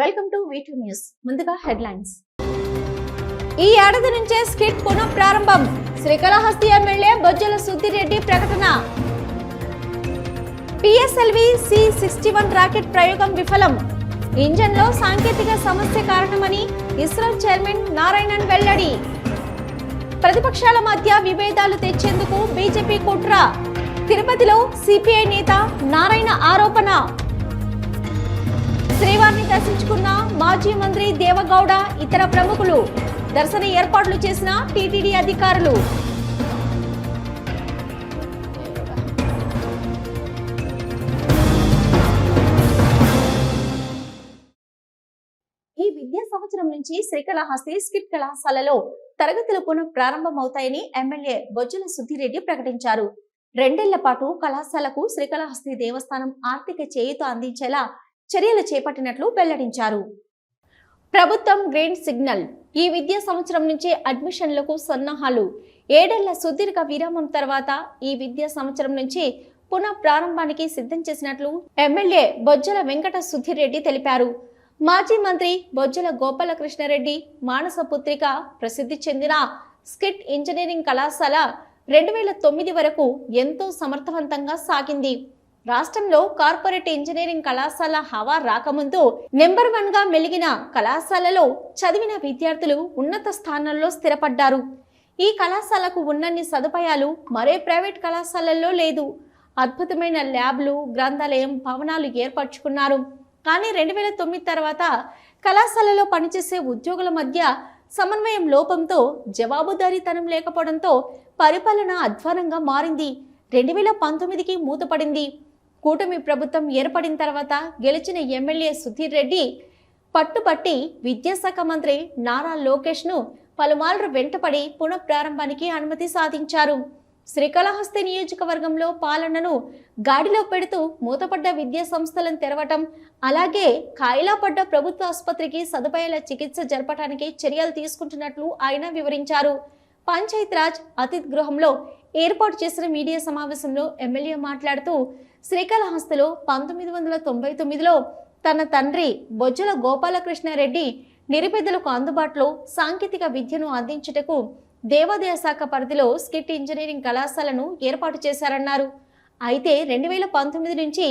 Welcome to V two news ముందుగా headlines ఈ ఏడాది నుంచే స్కిట్ పునః ప్రారంభం. శ్రీకాళహస్తి ఎమ్మెల్యే బొజ్జల సుద్దిరెడ్డి ప్రకటన. PSLV C sixty one rocket ప్రయోగం విఫలం. ఇంజన్లో సాంకేతిక సమస్య కారణమని ఇస్రో చైర్మన్ నారాయణన్ వెల్లడి. ప్రతిపక్షాల మధ్య విభేదాలు తెచ్చేందుకు బీజేపీ కుట్ర. తిరుపతిలో సిపిఐ నేత నారాయణ ఆరోపణ. శ్రీవారిని దర్శించుకున్న మాజీ మంత్రి దేవగౌడ ఇతర ప్రముఖులు దర్శన ఏర్పాట్లు చేసిన టీటీడీ అధికారులు. ఈ విద్యా సంవత్సరం నుంచి శ్రీకాళహస్తి స్కిట్ కళాశాలలో తరగతులు పునః ప్రారంభమవుతాయని ఎమ్మెల్యే బొజ్జల సుద్దిరెడ్డి ప్రకటించారు. రెండేళ్ళ పాటు కళాశాలకు శ్రీకాళహస్తి దేవస్థానం ఆర్థిక చేయుత అందించేలా చర్యలు చేపట్టినట్లు వెల్లడించారు. ప్రభుత్వం గ్రీన్ సిగ్నల్ ఈ విద్యా సంవత్సరం నుంచి అడ్మిషన్లకు సన్నాహాలు. ఏడేళ్ళ సుదీర్ఘ విరామం తర్వాత ఈ విద్యా సంవత్సరం నుంచి పునః ప్రారంభానికి సిద్ధం చేసినట్లు ఎమ్మెల్యే బొజ్జల వెంకట సుధీర్ తెలిపారు. మాజీ మంత్రి బొజ్జల గోపాలకృష్ణారెడ్డి మానస పుత్రిక ప్రసిద్ధి చెందిన స్కిట్ ఇంజనీరింగ్ కళాశాల రెండు వేల తొమ్మిది వరకు ఎంతో సమర్థవంతంగా సాగింది. రాష్ట్రంలో కార్పొరేట్ ఇంజనీరింగ్ కళాశాల హవా రాకముందు నెంబర్ వన్గా మెలిగిన కళాశాలలో చదివిన విద్యార్థులు ఉన్నత స్థానాల్లో స్థిరపడ్డారు. ఈ కళాశాలకు ఉన్నన్ని సదుపాయాలు మరే ప్రైవేట్ కళాశాలల్లో లేదు. అద్భుతమైన ల్యాబ్లు గ్రంథాలయం భవనాలు ఏర్పరచుకున్నారు. కానీ రెండు వేల తొమ్మిది తర్వాత కళాశాలలో పనిచేసే ఉద్యోగుల మధ్య సమన్వయం లోపంతో జవాబుదారీతనం లేకపోవడంతో పరిపాలన అధ్వానంగా మారింది. రెండు వేల పంతొమ్మిదికి మూతపడింది. కూటమి ప్రభుత్వం ఏర్పడిన తర్వాత గెలిచిన ఎమ్మెల్యే సుధీర్ రెడ్డి పట్టుబట్టి విద్యాశాఖ మంత్రి నారా లోకేష్ను పలుమార్లు వెంటపడి పునఃప్రారంభానికి అనుమతి సాధించారు. శ్రీకాళహస్తి నియోజకవర్గంలో పాలనను గాడిలో పెడుతూ మూతపడ్డ విద్యా సంస్థలను తెరవటం అలాగే కాయిలాపడ్డ ప్రభుత్వ ఆసుపత్రికి సదుపాయాల చికిత్స జరపడానికి చర్యలు తీసుకుంటున్నట్లు ఆయన వివరించారు. పంచాయతీరాజ్ అతిథి గృహంలో ఏర్పాటు చేసిన మీడియా సమావేశంలో ఎమ్మెల్యే మాట్లాడుతూ శ్రీకాళహస్తిలో పంతొమ్మిది వందల తొంభై తొమ్మిదిలో తన తండ్రి బొజ్జల గోపాలకృష్ణారెడ్డి నిరుపేదలకు అందుబాటులో సాంకేతిక విద్యను అందించుటకు దేవాదాయ శాఖ పరిధిలో స్కిట్ ఇంజనీరింగ్ కళాశాలను ఏర్పాటు చేశారన్నారు. అయితే రెండు వేల పంతొమ్మిది నుంచి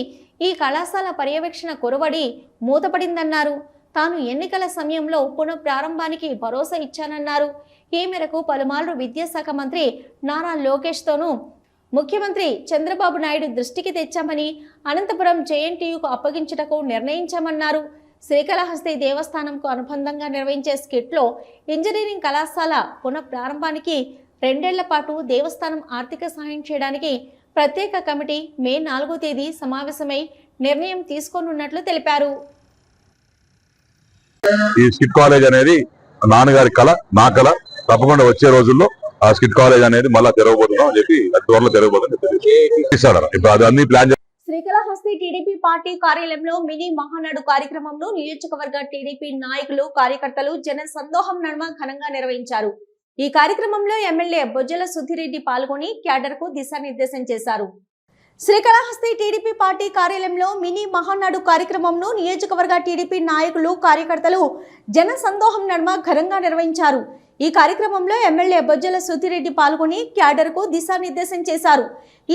ఈ కళాశాల పర్యవేక్షణ కొరవడి మూతపడిందన్నారు. తాను ఎన్నికల సమయంలో పునః ప్రారంభానికి భరోసా ఇచ్చానన్నారు. ఈ మేరకు పలుమార్లు విద్యాశాఖ మంత్రి నారా లోకేష్తోనూ ముఖ్యమంత్రి చంద్రబాబు నాయుడు దృష్టికి తెచ్చామని అనంతపురం జేఎన్టీయుకు అప్పగించుటకు నిర్ణయించామన్నారు. శ్రీకాళహస్తి దేవస్థానంకు అనుబంధంగా నిర్వహించే స్కిట్లో ఇంజనీరింగ్ కళాశాల పునఃప్రారంభానికి రెండేళ్ళ పాటు దేవస్థానం ఆర్థిక సహాయం చేయడానికి ప్రత్యేక కమిటీ మే నాలుగో తేదీ సమావేశమై నిర్ణయం తీసుకోనున్నట్లు తెలిపారు. ఈ స్కిట్ కాలేజ్ అనేది నాన్నగారి కళ నా కళ. తప్పకుండా వచ్చే రోజుల్లో ఆ స్కిట్ కాలేజ్ అనేది మళ్ళా తెరవబోతున్నాం అని చెప్పి అది త్వరలో ఇప్పుడు అది అన్ని ప్లాన్ శ్రీకాళహస్తి టీడీపీ పార్టీ కార్యాలయంలో మినీ మహానాడు కార్యక్రమంలో నియోజకవర్గ టీడీపీ నాయకులు కార్యకర్తలు జన సందోహం నడుమ ఘనంగా నిర్వహించారు. ఈ కార్యక్రమంలో ఎమ్మెల్యే బొజ్జల సుధిరెడ్డి పాల్గొని క్యాడర్కు దిశానిర్దేశం చేశారు. శ్రీకాళహస్తి టీడీపీ పార్టీ కార్యాలయంలో మినీ మహానాడు కార్యక్రమంను నియోజకవర్గ టీడీపీ నాయకులు కార్యకర్తలు జన సందోహం నడుమ ఘనంగా నిర్వహించారు. ఈ కార్యక్రమంలో ఎమ్మెల్యే బొజ్జల సుధిరెడ్డి పాల్గొని క్యాడర్కు దిశానిర్దేశం చేశారు.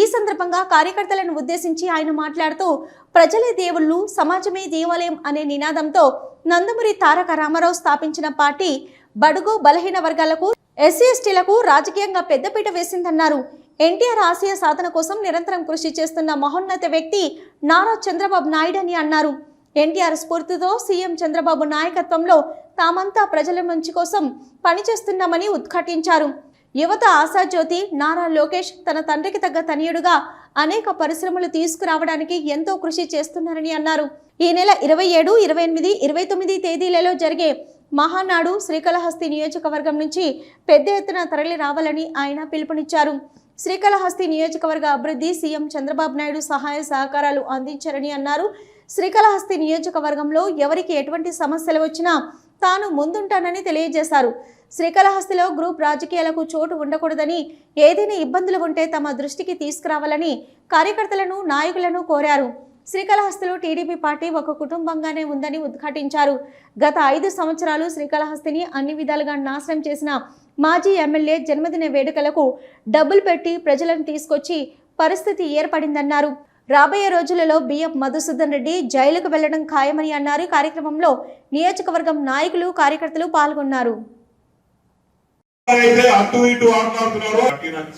ఈ సందర్భంగా కార్యకర్తలను ఉద్దేశించి ఆయన మాట్లాడుతూ ప్రజలే దేవుళ్ళు సమాజమే దేవాలయం అనే నినాదంతో నందమూరి తారక రామారావు స్థాపించిన పార్టీ బడుగు బలహీన వర్గాలకు ఎస్సీ ఎస్టీలకు రాజకీయంగా పెద్దపీట వేసిందన్నారు. ఎన్టీఆర్ ఆశయ సాధన కోసం నిరంతరం కృషి చేస్తున్న మహోన్నత వ్యక్తి నారా చంద్రబాబు నాయుడు అని అన్నారు. ఎన్టీఆర్ స్ఫూర్తితో సీఎం చంద్రబాబు నాయకత్వంలో తామంతా ప్రజల మంచి కోసం పనిచేస్తున్నామని ఉద్ఘాటించారు. యువత ఆశాజ్యోతి నారా లోకేష్ తన తండ్రికి తగ్గ తనయుడుగా అనేక పరిశ్రమలు తీసుకురావడానికి ఎంతో కృషి చేస్తున్నారని అన్నారు. ఈ నెల ఇరవై ఏడు ఇరవై ఎనిమిది ఇరవై తొమ్మిది తేదీలలో జరిగే మహానాడు శ్రీకాళహస్తి నియోజకవర్గం నుంచి పెద్ద ఎత్తున తరలి రావాలని ఆయన పిలుపునిచ్చారు. శ్రీకాళహస్తి నియోజకవర్గ అభివృద్ధి సీఎం చంద్రబాబు నాయుడు సహాయ సహకారాలు అందించారని అన్నారు. శ్రీకాళహస్తి నియోజకవర్గంలో ఎవరికి ఎటువంటి సమస్యలు వచ్చినా తాను ముందుంటానని తెలియజేశారు. శ్రీకాళహస్తిలో గ్రూప్ రాజకీయాలకు చోటు ఉండకూడదని ఏదైనా ఇబ్బందులు ఉంటే తమ దృష్టికి తీసుకురావాలని కార్యకర్తలను నాయకులను కోరారు. శ్రీకాళహస్తిలో టీడీపీ పార్టీ ఒక కుటుంబంగానే ఉందని ఉద్ఘాటించారు. గత ఐదు సంవత్సరాలు శ్రీకాళహస్తిని అన్ని విధాలుగా నాశనం చేసిన మాజీ ఎమ్మెల్యే జన్మదిన వేడుకలకు డబ్బులు పెట్టి ప్రజలను తీసుకొచ్చి పరిస్థితి ఏర్పడిందన్నారు. రాబోయే రోజులలో బిఎఫ్ మధుసూదన్ రెడ్డి జైలుకు వెళ్ళడం ఖాయమని అన్నారు. కార్యక్రమంలో నియోజకవర్గం నాయకులు కార్యకర్తలు పాల్గొన్నారు. అయితే అటు ఇటు ఆడుతున్నారో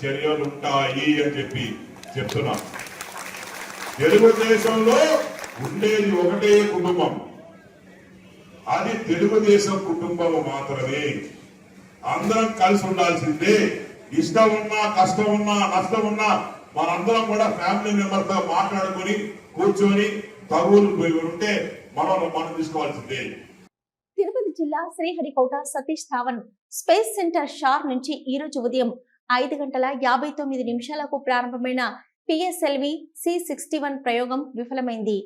చర్యలు ఉంటాయి అని చెప్పి చెప్తున్నాం. తెలుగుదేశంలో ఉండేది ఒకటే కుటుంబం. అది తెలుగుదేశం కుటుంబం మాత్రమే. అందరం కలిసి ఉండాల్సిందే. ఇష్టం ఉన్నా కష్టం ఉన్నా నష్టం ఉన్నా మనందరం కూడా ఫ్యామిలీ మెంబర్తో మాట్లాడుకుని కూర్చొని తగులు ఉంటే మనం మనం తీసుకోవాల్సిందే. తిరుపతి జిల్లా Sriharikota Satish Dhawan space centre SHAR నుంచి ఈ రోజు ఉదయం ఐదు గంటల యాభై తొమ్మిది నిమిషాలకు ప్రారంభమైన పిఎస్ఎల్వి సి సిక్స్టీ వన్ ప్రయోగం విఫలమైంది.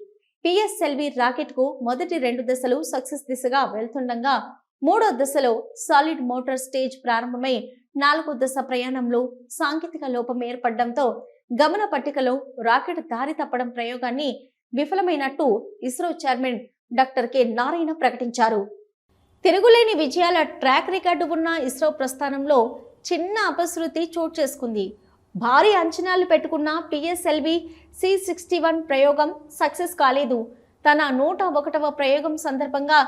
పిఎస్ఎల్వి రాకెట్కు మొదటి రెండు దశలు సక్సెస్ దిశగా వెళ్తుండగా మూడో దశలో సాలిడ్ మోటార్ స్టేజ్ ప్రారంభమై నాలుగో దశ ప్రయాణంలో సాంకేతిక లోపం ఏర్పడడంతో గమన పట్టికలో రాకెట్ దారి తప్పడం ప్రయోగాన్ని విఫలమైనట్టు ISRO chairman doctor K. Narayana ప్రకటించారు. తిరుగులేని విజయాల ట్రాక్ రికార్డు ఉన్న ఇస్రో ప్రస్థానంలో చిన్న అపశృతి చోటు చేసుకుంది. భారీ అంచనాలు పెట్టుకున్న పిఎస్ఎల్వి సి సిక్స్టీ వన్ ప్రయోగం సక్సెస్ కాలేదు. తన నూట ఒకటవ ప్రయోగం సందర్భంగా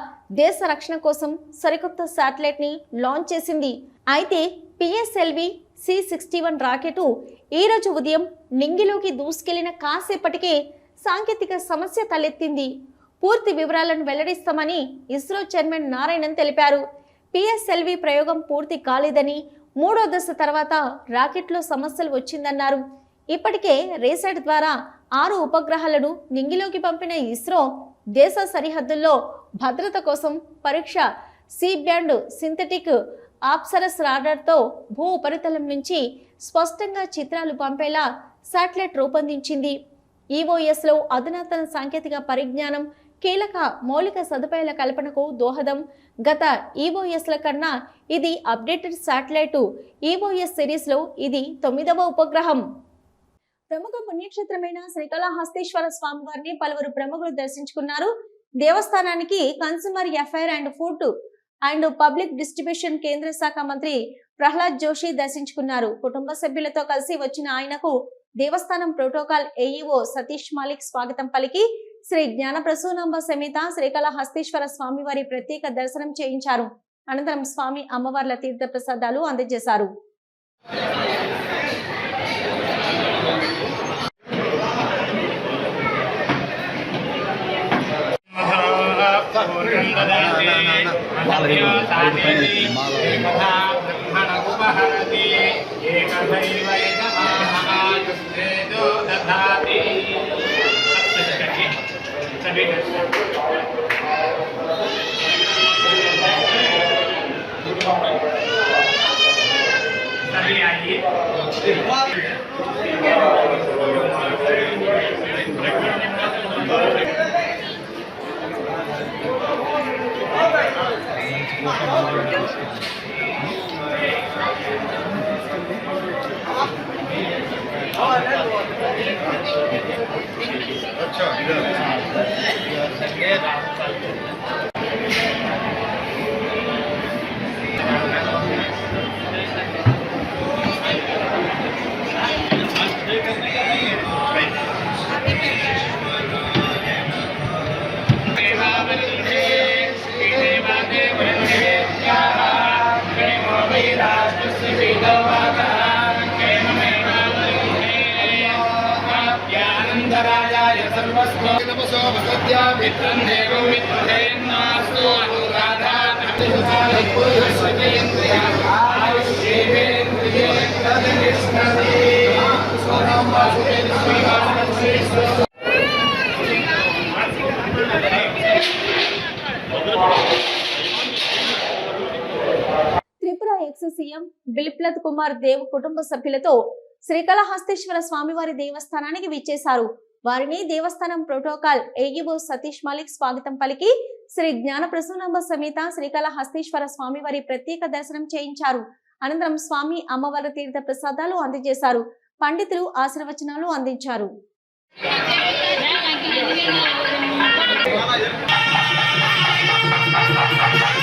దేశ రక్షణ కోసం సరికొత్త శాటిలైట్ని లాంచ్ చేసింది. అయితే PSLV C sixty one rocket ఈరోజు ఉదయం నింగిలోకి దూసుకెళ్ళిన కాసేపటికే సాంకేతిక సమస్య తలెత్తింది. పూర్తి వివరాలను వెల్లడిస్తామని ఇస్రో చైర్మన్ నారాయణన్ తెలిపారు. పిఎస్ఎల్వి ప్రయోగం పూర్తి కాలేదని మూడో దశ తర్వాత రాకెట్లో సమస్యలు వచ్చిందన్నారు. ఇప్పటికే రేసెట్ ద్వారా ఆరు ఉపగ్రహాలను నింగిలోకి పంపిన ఇస్రో దేశ సరిహద్దుల్లో భద్రత కోసం పరీక్ష సి బ్యాండ్ సింథటిక్ ఆప్సరస్ రాడార్తో భూ ఉపరితలం నుంచి స్పష్టంగా చిత్రాలు పంపేలా శాటిలైట్ రూపొందించింది. ఈఓఎస్లో అధునాతన సాంకేతిక పరిజ్ఞానం కీలక మౌలిక సదుపాయాల కల్పనకు దోహదం. గత ఈఓఎస్ల కన్నా ఇది అప్డేటెడ్ శాటిలైటు. ఈఓఎస్ సిరీస్లో ఇది తొమ్మిదవ ఉపగ్రహం. ప్రముఖ పుణ్యక్షేత్రమైన శ్రీకాళహస్తీశ్వర స్వామి వారిని పలువురు ప్రముఖులు దర్శించుకున్నారు. దేవస్థానానికి consumer affairs and food and public distribution కేంద్ర శాఖ మంత్రి ప్రహ్లాద్ జోషి దర్శించుకున్నారు. కుటుంబ సభ్యులతో కలిసి వచ్చిన ఆయనకు దేవస్థానం ప్రోటోకాల్ ఏఈఓ సతీష్ మాలిక్ స్వాగతం పలికి శ్రీ జ్ఞానప్రసూనంబ సమేత శ్రీకళహస్తీశ్వర స్వామి వారి ప్రత్యేక దర్శనం చేయించారు. అనంతరం స్వామి అమ్మవార్ల తీర్థ ప్రసాదాలు అందజేశారు सभी आइए आनन्दराजाय सर्वस्व नमसो भगवत्या मित्रं देवं मित्रेन्नास्तु अनुराधा आयुष्येवेन्द्रिये तदनिष्ठते सोनं वासुदेव త్రిపుర ఎక్స్ సీఎం బిప్లత్ కుమార్ దేవ్ కుటుంబ సభ్యులతో శ్రీకాళహస్తీశ్వర స్వామివారి దేవస్థానానికి విచ్చేశారు వారిని దేవస్థానం ప్రోటోకాల్ ఏఈఓ సతీష్ మాలిక్ స్వాగతం పలికి శ్రీ జ్ఞాన ప్రసూనంబ సమేత శ్రీకాళహస్తీశ్వర స్వామివారి ప్రత్యేక దర్శనం చేయించారు అనంతరం స్వామి అమ్మవారి తీర్థ ప్రసాదాలు అందజేశారు పండితులు ఆశీర్వచనాలు అందించారు Thank you.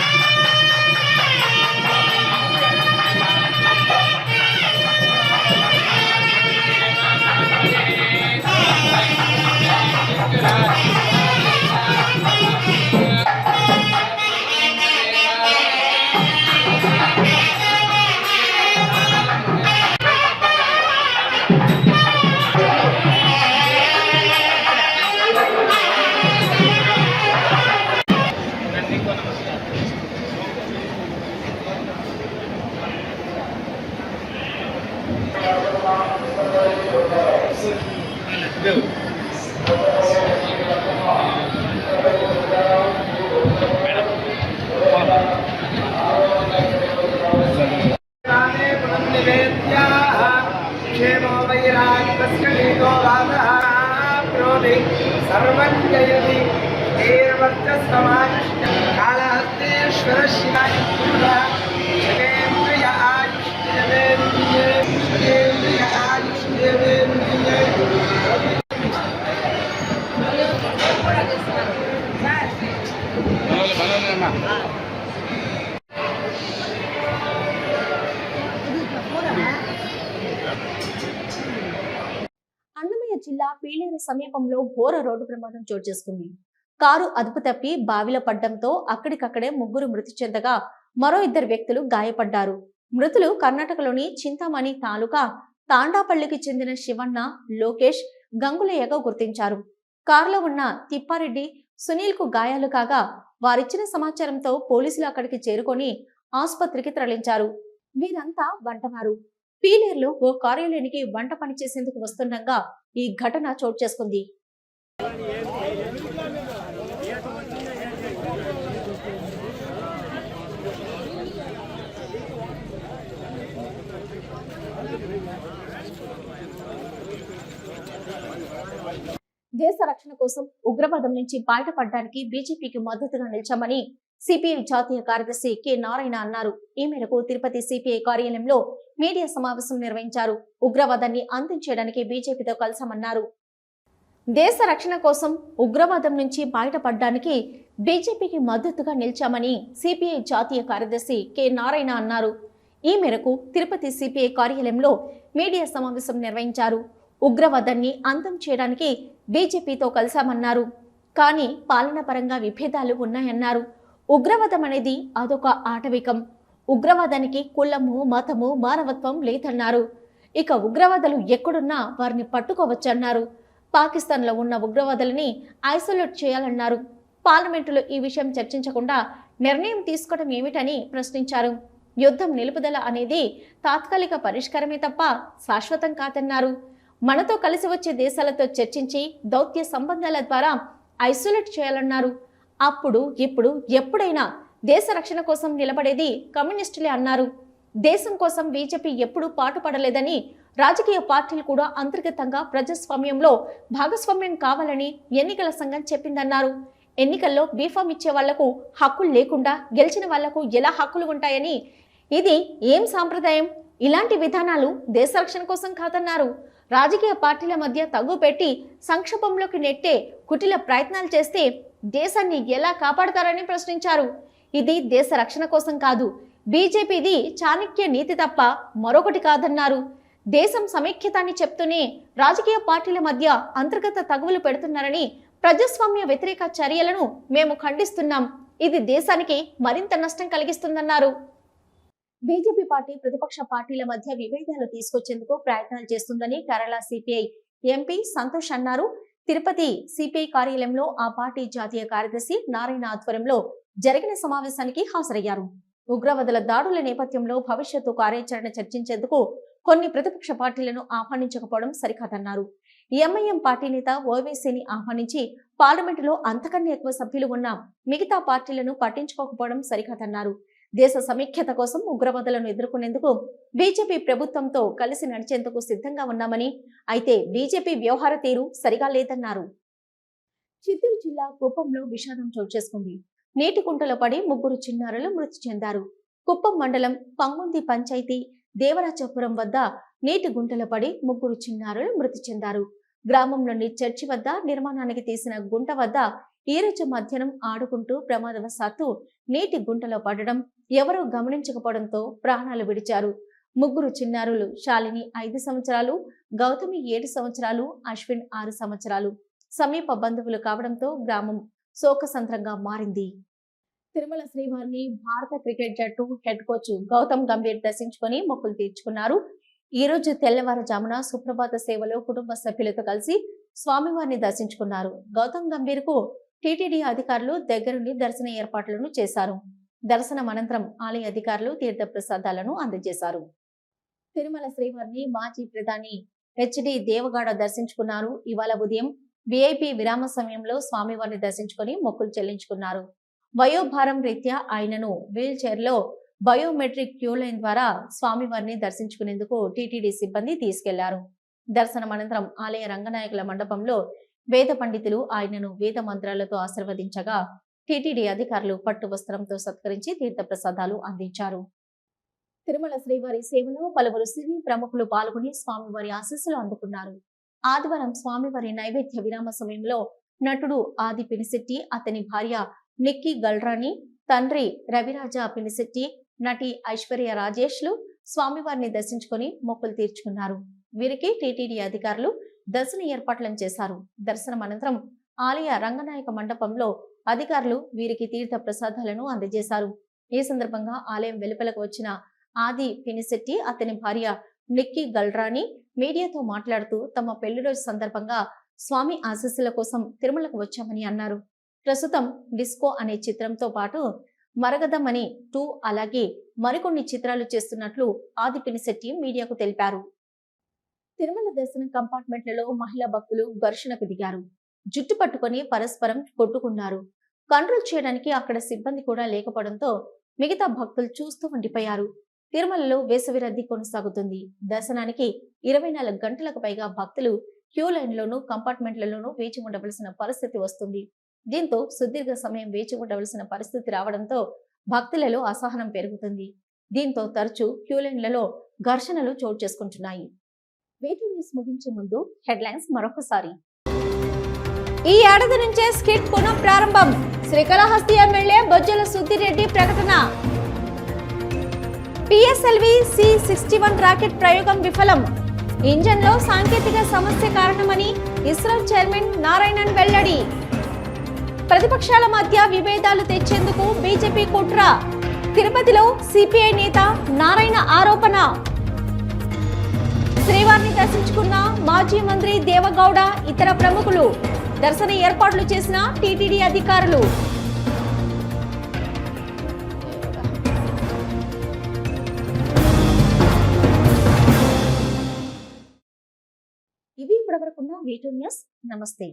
पुनर्निवेद्याः क्षेमो वैराग्यस्य लीलो वादः प्रोधि सर्वं जयति धीर्वर्चस्वमायुष्य జిల్లా పీలేరు సమీపంలో ఘోర రోడ్డు ప్రమాదం చోటు చేసుకుంది. కారు అదుపు తప్పి బావిలో పడ్డంతో అక్కడికక్కడే ముగ్గురు మృతి చెందగా మరో ఇద్దరు వ్యక్తులు గాయపడ్డారు. మృతులు కర్ణాటకలోని చింతామణి తాలూకా తాండాపల్లికి చెందిన శివన్న లోకేష్ గంగులయ్యగా గుర్తించారు. కారులో ఉన్న తిప్పారెడ్డి సునీల్కు గాయాలు కాగా వారిచ్చిన సమాచారంతో పోలీసులు అక్కడికి చేరుకొని ఆసుపత్రికి తరలించారు. వీరంతా వంటవారు. పీలేరులో ఓ కార్యాలయానికి వంట పని చేసేందుకు వస్తుండగా ఈ ఘటన చోటు చేసుకుంది. దేశ రక్షణ కోసం ఉగ్రవాదం నుంచి బయటపడడానికి బీజేపీకి మద్దతుగా నిలిచామని సిపిఐ జాతీయ కార్యదర్శి కె నారాయణ అన్నారు. ఈ మేరకు తిరుపతి సిపిఐ కార్యాలయంలో మీడియా సమావేశం నిర్వహించారు. ఉగ్రవాదాన్ని అంతం చేయడానికి బీజేపీతో కలిసామన్నారు. దేశ రక్షణ కోసం ఉగ్రవాదం నుంచి బయటపడడానికి బీజేపీకి మద్దతుగా నిలిచామని సిపిఐ జాతీయ కార్యదర్శి కె నారాయణ అన్నారు. ఈ మేరకు తిరుపతి సిపిఐ కార్యాలయంలో మీడియా సమావేశం నిర్వహించారు. ఉగ్రవాదాన్ని అంతం చేయడానికి బీజేపీతో కలిశామన్నారు కానీ పాలనపరంగా విభేదాలు ఉన్నాయన్నారు. ఉగ్రవాదం అనేది అదొక ఆటవికం. ఉగ్రవాదానికి కులము మతము మానవత్వం లేదన్నారు. ఇక ఉగ్రవాదులు ఎక్కడున్నా వారిని పట్టుకోవచ్చన్నారు. పాకిస్తాన్లో ఉన్న ఉగ్రవాదులని ఐసోలేట్ చేయాలన్నారు. పార్లమెంటులో ఈ విషయం చర్చించకుండా నిర్ణయం తీసుకోవడం ఏమిటని ప్రశ్నించారు. యుద్ధం నిలుపుదల అనేది తాత్కాలిక పరిష్కారమే తప్ప శాశ్వతం కాదన్నారు. మనతో కలిసి వచ్చే దేశాలతో చర్చించి దౌత్య సంబంధాల ద్వారా ఐసోలేట్ చేయాలన్నారు. అప్పుడు ఇప్పుడు ఎప్పుడైనా దేశ రక్షణ కోసం నిలబడేది కమ్యూనిస్టులే అన్నారు. దేశం కోసం బీజేపీ ఎప్పుడూ పాటుపడలేదని రాజకీయ పార్టీలు కూడా అంతర్గతంగా ప్రజాస్వామ్యంలో భాగస్వామ్యం కావాలని ఎన్నికల సంఘం చెప్పిందన్నారు. ఎన్నికల్లో బీఫామ్ ఇచ్చే వాళ్ళకు హక్కులు లేకుండా గెలిచిన వాళ్ళకు ఎలా హక్కులు ఉంటాయని? ఇది ఏం సాంప్రదాయం? ఇలాంటి విధానాలు దేశ రక్షణ కోసం కాదన్నారు. రాజకీయ పార్టీల మధ్య తగ్గు పెట్టి సంక్షోభంలోకి నెట్టే కుటిల ప్రయత్నాలు చేస్తే దేశాన్ని ఎలా కాపాడతారని ప్రశ్నించారు. ఇది దేశ రక్షణ కోసం కాదు బీజేపీది చాణక్య నీతి తప్ప మరొకటి కాదన్నారు. దేశం సమైక్యతాన్ని చెప్తూనే రాజకీయ పార్టీల మధ్య అంతర్గత తగువులు పెడుతున్నారని ప్రజాస్వామ్య వ్యతిరేక చర్యలను మేము ఖండిస్తున్నాం. ఇది దేశానికి మరింత నష్టం కలిగిస్తుందన్నారు. బీజేపీ పార్టీ ప్రతిపక్ష పార్టీల మధ్య విభేదాలు తీసుకొచ్చేందుకు ప్రయత్నాలు చేస్తుందని కేరళ సిపిఐ ఎంపీ సంతోష్ అన్నారు. తిరుపతి సిపిఐ కార్యాలయంలో ఆ పార్టీ జాతీయ కార్యదర్శి నారాయణ ఆధ్వర్యంలో జరిగిన సమావేశానికి హాజరయ్యారు. ఉగ్రవాదుల దాడుల నేపథ్యంలో భవిష్యత్తు కార్యాచరణ చర్చించేందుకు కొన్ని ప్రతిపక్ష పార్టీలను ఆహ్వానించకపోవడం సరికాదన్నారు. ఎంఐఎం పార్టీ నేత ఓవైసీని ఆహ్వానించి పార్లమెంటులో అంతకన్నా ఎక్కువ సభ్యులు ఉన్న మిగతా పార్టీలను పట్టించుకోకపోవడం సరికాదన్నారు. దేశ సమైక్యత కోసం ఉగ్రవాదులను ఎదుర్కొనేందుకు బీజేపీ ప్రభుత్వంతో కలిసి నడిచేందుకు సిద్ధంగా ఉన్నామని అయితే బీజేపీ వ్యవహార తీరు సరిగా లేదన్నారు. చిత్తూరు జిల్లా కుప్పంలో విషాదం చోటు చేసుకుంది. నీటి కుంటలో పడి ముగ్గురు చిన్నారులు మృతి చెందారు. కుప్పం మండలం పంగుంది పంచాయతీ దేవరాజపురం వద్ద నీటి గుంటలో పడి ముగ్గురు చిన్నారులు మృతి చెందారు. గ్రామంలోని చర్చి వద్ద నిర్మాణానికి తీసిన గుంట వద్ద ఈ రోజు మధ్యాహ్నం ఆడుకుంటూ ప్రమాదవశాత్తు నీటి గుంటలో పడడం ఎవరూ గమనించకపోవడంతో ప్రాణాలు విడిచారు. ముగ్గురు చిన్నారులు శాలిని ఐదు సంవత్సరాలు గౌతమి ఏడు సంవత్సరాలు అశ్విన్ ఆరు సంవత్సరాలు. సమీప బంధువులు కావడంతో గ్రామం శోకసంత్రంగా మారింది. తిరుమల శ్రీవారిని భారత క్రికెట్ జట్టు హెడ్ కోచ్ గౌతమ్ గంభీర్ దర్శించుకొని మొక్కులు తీర్చుకున్నారు. ఈ రోజు తెల్లవారుజామున సుప్రభాత సేవలో కుటుంబ సభ్యులతో కలిసి స్వామివారిని దర్శించుకున్నారు. గౌతమ్ గంభీర్కు టీటీడీ అధికారులు దగ్గరుండి దర్శన ఏర్పాట్లను చేశారు. దర్శనం అనంతరం ఆలయ అధికారులు తీర్థ ప్రసాదాలను అందజేశారు. తిరుమల శ్రీవారిని మాజీ ప్రధాని హెచ్డి దేవగాడ దర్శించుకున్నారు. ఇవాళ ఉదయం విఐపి విరామ సమయంలో స్వామివారిని దర్శించుకొని మొక్కులు చెల్లించుకున్నారు. వయోభారం రీత్యా ఆయనను వీల్ చైర్లో బయోమెట్రిక్ క్యూ లైన్ ద్వారా స్వామివారిని దర్శించుకునేందుకు టీటీడీ సిబ్బంది తీసుకెళ్ళారు. దర్శనం అనంతరం ఆలయ రంగనాయకుల మండపంలో వేద పండితులు ఆయనను వేద మంత్రాలతో ఆశీర్వదించగా టీటీడీ అధికారులు పట్టు వస్త్రంతో సత్కరించి తీర్థ ప్రసాదాలు అందించారు. తిరుమల శ్రీవారి సేవలో పలువురు సినీ ప్రముఖులు పాల్గొని స్వామివారి ఆశీస్సులు అందుకున్నారు. ఆదివారం స్వామివారి నైవేద్య విరామ సమయంలో నటుడు ఆది పినిశెట్టి అతని భార్య నిక్కీ గల్రాణి తండ్రి రవిరాజ పినిశెట్టి నటి ఐశ్వర్య రాజేష్లు స్వామివారిని దర్శించుకొని మొక్కులు తీర్చుకున్నారు. వీరికి టీటీడీ అధికారులు దర్శన ఏర్పాట్లను చేశారు. దర్శనం అనంతరం ఆలయ రంగనాయక మండపంలో అధికారులు వీరికి తీర్థ ప్రసాదాలను అందజేశారు. ఈ సందర్భంగా ఆలయం వెలుపలకు వచ్చిన ఆది పినిశెట్టి అతని భార్య నిక్కీ గల్రాని మీడియాతో మాట్లాడుతూ తమ పెళ్ళి రోజు సందర్భంగా స్వామి ఆశీస్సుల కోసం తిరుమలకు వచ్చామని అన్నారు. ప్రస్తుతం డిస్కో అనే చిత్రంతో పాటు మరగదమని టూ అలాగే మరికొన్ని చిత్రాలు చేస్తున్నట్లు ఆది పినిశెట్టి మీడియాకు తెలిపారు. తిరుమల దర్శనం కంపార్ట్మెంట్లలో మహిళా భక్తులు ఘర్షణకు దిగారు. జుట్టు పట్టుకొని పరస్పరం కొట్టుకున్నారు. కంట్రోల్ చేయడానికి అక్కడ సిబ్బంది కూడా లేకపోవడంతో మిగతా భక్తులు చూస్తూ ఉండిపోయారు. తిరుమలలో వేసవి రద్దీ కొనసాగుతుంది. దర్శనానికి ఇరవై నాలుగు గంటలకు పైగా భక్తులు క్యూ లైన్లోనూ కంపార్ట్మెంట్లలోనూ వేచి ఉండవలసిన పరిస్థితి వస్తుంది. దీంతో సుదీర్ఘ సమయం వేచి ఉండవలసిన పరిస్థితి రావడంతో భక్తులలో అసహనం పెరుగుతుంది. దీంతో తరచూ క్యూ లైన్లలో ఘర్షణలు చోటు చేసుకుంటున్నాయి. వేటు న్యూస్ ముగించే ముందు హెడ్లైన్స్ మరొకసారి. ఈ ఏడాది నుంచే స్కిట్ పునః ప్రారంభం. శ్రీకాళహస్తి ఎమ్మెల్యే బొజ్జల సుద్దిరెడ్డి ప్రకటన. PSLV C sixty one rocket ప్రయోగం విఫలం. ఇంజన్లో సాంకేతిక సమస్య కారణమని ఇస్రో చైర్మన్ నారాయణన్ వెల్లడి. ప్రతిపక్షాల మధ్య విభేదాలు తెచ్చేందుకు బీజేపీ కుట్ర. తిరుపతిలో సిపిఐ నేత నారాయణ ఆరోపణ. శ్రీవారిని దర్శించుకున్న మాజీ మంత్రి దేవగౌడ ఇతర ప్రముఖులు. దర్శన ఏర్పాట్లు చేసిన టీటీడీ అధికారులు. ఇవి ఇప్పటివరకున్న వీటూ న్యూస్ నమస్తే.